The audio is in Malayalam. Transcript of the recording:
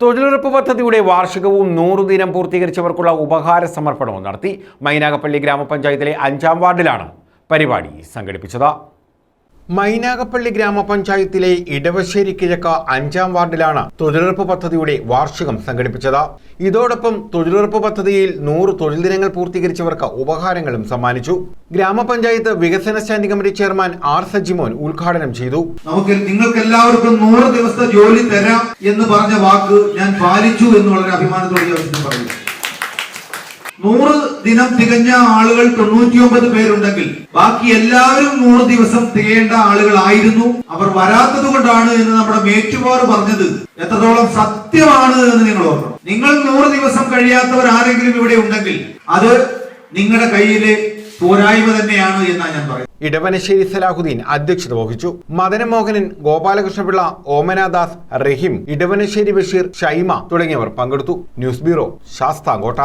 തൊഴിലുറപ്പ് പദ്ധതിയുടെ വാർഷികവും നൂറു ദിനം പൂർത്തീകരിച്ചവർക്കുള്ള ഉപഹാര സമർപ്പണവും നടത്തി മൈനാഗപ്പള്ളി ഗ്രാമപഞ്ചായത്തിലെ അഞ്ചാം വാർഡിലാണ് പരിപാടി സംഘടിപ്പിച്ചത്. മൈനാഗപ്പള്ളി ഗ്രാമപഞ്ചായത്തിലെ ഇടവശ്ശേരി കിഴക്ക അഞ്ചാം വാർഡിലാണ് തൊഴിലുറപ്പ് പദ്ധതിയുടെ വാർഷികം സംഘടിപ്പിച്ചത്. ഇതോടൊപ്പം തൊഴിലുറപ്പ് പദ്ധതിയിൽ നൂറ് തൊഴിൽ ദിനങ്ങൾ പൂർത്തീകരിച്ചവർക്ക് ഉപഹാരങ്ങളും സമ്മാനിച്ചു. ഗ്രാമപഞ്ചായത്ത് വികസന standing committee chairman R Sajimon ഉദ്ഘാടനം ചെയ്തു. നമുക്ക് നിങ്ങൾക്ക് എല്ലാവർക്കും നൂറ് ദിവസത്തെ ജോലി തരാം എന്ന് പറഞ്ഞ വാക്ക് ഞാൻ പാലിച്ചു എന്ന് വളരെ അഭിമാനത്തോടെ പറയുന്നു. നൂറ് ദിനം തികഞ്ഞ ആളുകൾ തൊണ്ണൂറ്റിയൊമ്പത് പേരുണ്ടെങ്കിൽ ബാക്കി എല്ലാവരും നൂറ് ദിവസം തികയേണ്ട ആളുകളായിരുന്നു. അവർ വരാത്തത് കൊണ്ടാണ് എന്ന് നമ്മുടെ മേറ്റുപോർ പറഞ്ഞത്. എത്രത്തോളം സത്യമാണ് എന്ന് നിങ്ങൾ ഓർക്കണം. നിങ്ങൾ നൂറ് ദിവസം കഴിയാത്തവർ ആരെങ്കിലും ഇവിടെ ഉണ്ടെങ്കിൽ അത് നിങ്ങളുടെ കയ്യിലെ പോരായ്മ തന്നെയാണ് എന്നാണ് ഞാൻ പറയുന്നത്. ഇടവനശ്ശേരി സലാഹുദ്ദീൻ അധ്യക്ഷത വഹിച്ചു. മദനമോഹനൻ ഗോപാലകൃഷ്ണപിള്ള ഓമനാദാസ് റഹീം ഇടവനശ്ശേരി ബഷീർ ഷൈമ തുടങ്ങിയവർ പങ്കെടുത്തു. News bureau Sasthamcotta.